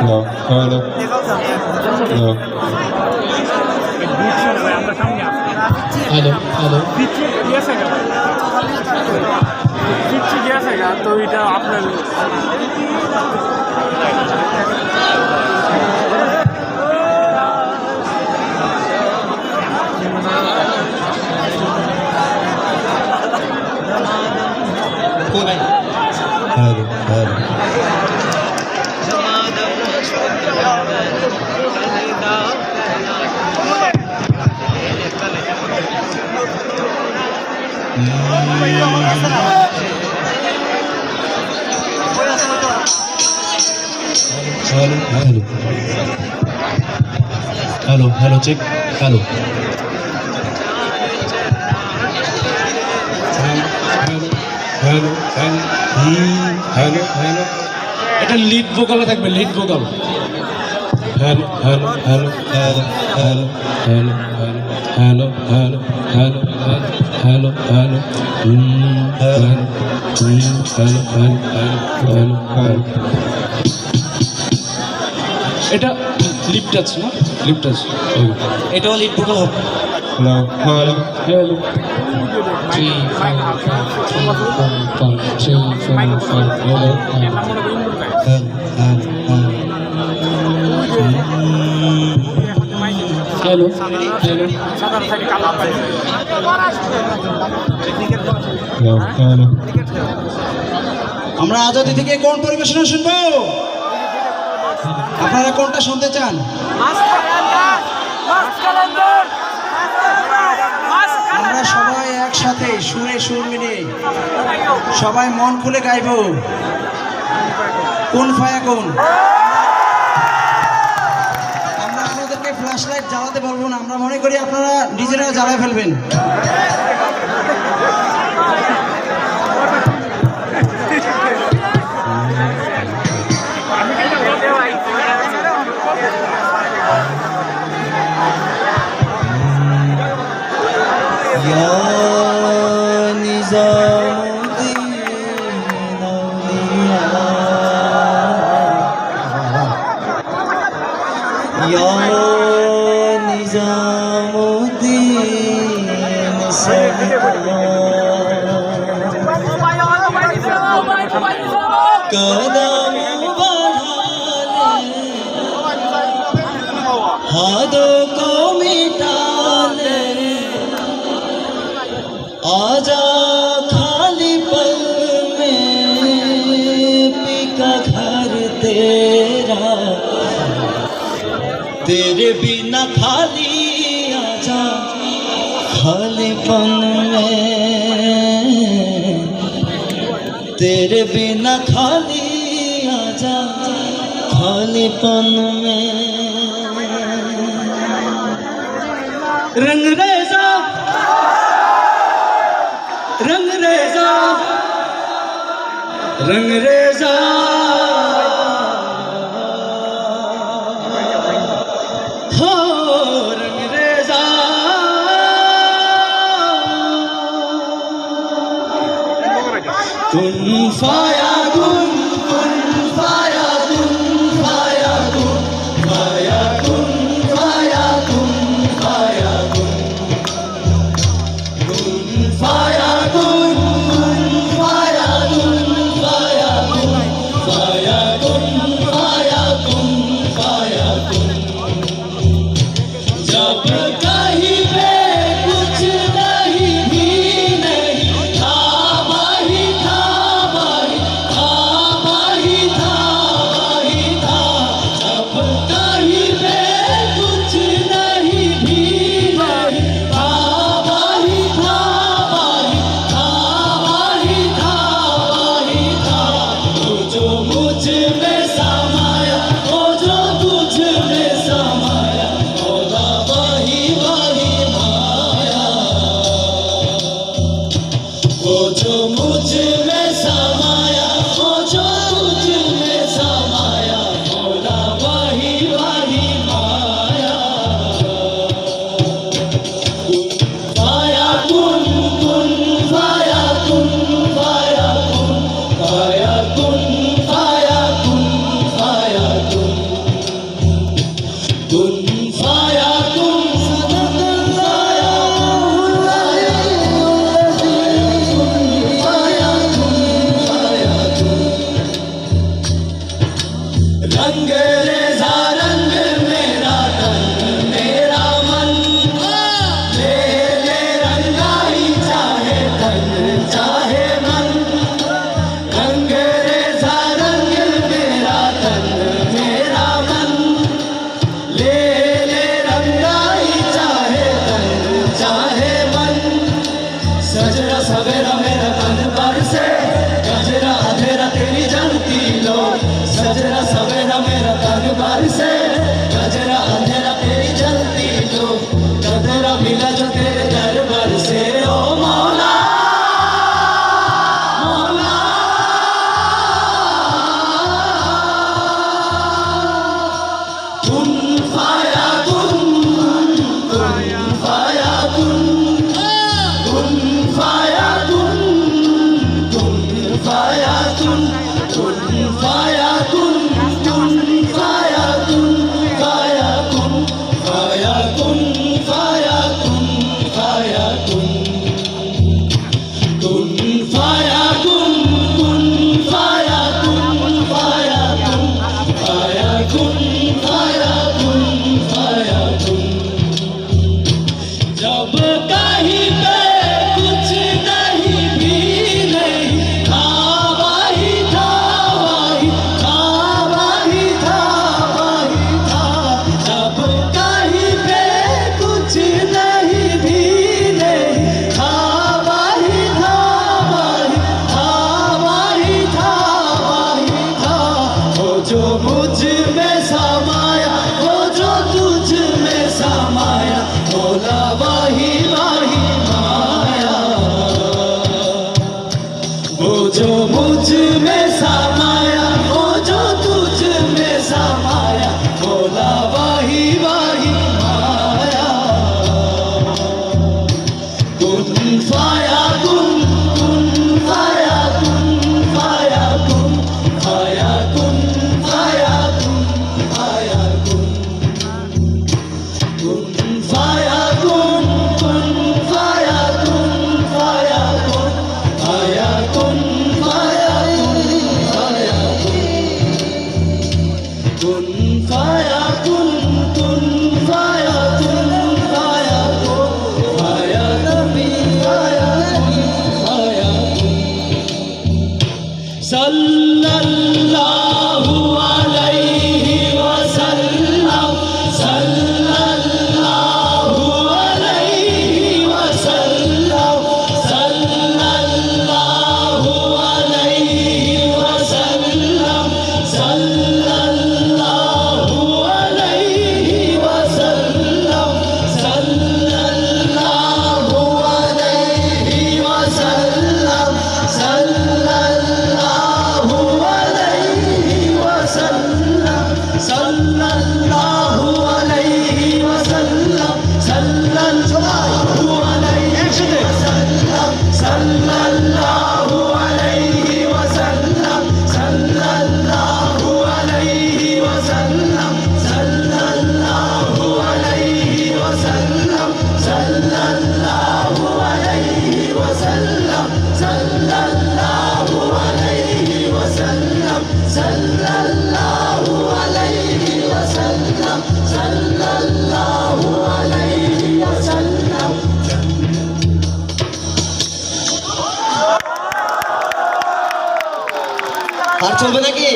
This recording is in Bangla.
Look, oh, look. Look. Hello hello তো এটা আপনার hello hello hello hello check hello hello hello hello hello এটা লিড ভোকালে থাকবে lead vocal hello hello hello hello hello hello hello hello hello hello hello hello hello hello hello hello এটা লিপ টাচ না? লিপ টাচ এটাও লিড ভোকাল হবে। Hello hello hello three five three hello hello আমরা আজাদি থেকে কোন পরিবেশনা শুনব আপনারা কোনটা শুনতে চান? আমরা সবাই একসাথে সুরে সুর মিলে সবাই মন খুলে গাইব। কোন ফায়া কোন? আমরা আপনাদেরকে ফ্ল্যাশ লাইট জ্বালাতে বলব না আমরা মনে করি আপনারা নিজেরা জ্বালায় ফেলবেন। يا نظام الدين أولياء يا نظام الدين سبحان كذا आजा खाली पल में पिका घर तेरा। तेरे बिना खाली आजा खाली पल में। तेरे बिना खाली आजा खालीपन में। रंग रेजा अंग्रेजा हो अंग्रेजा तुम फा Shabbat. বোঝো মুঝে Angele 哎呀 ভোলা আর চলবে নাকি?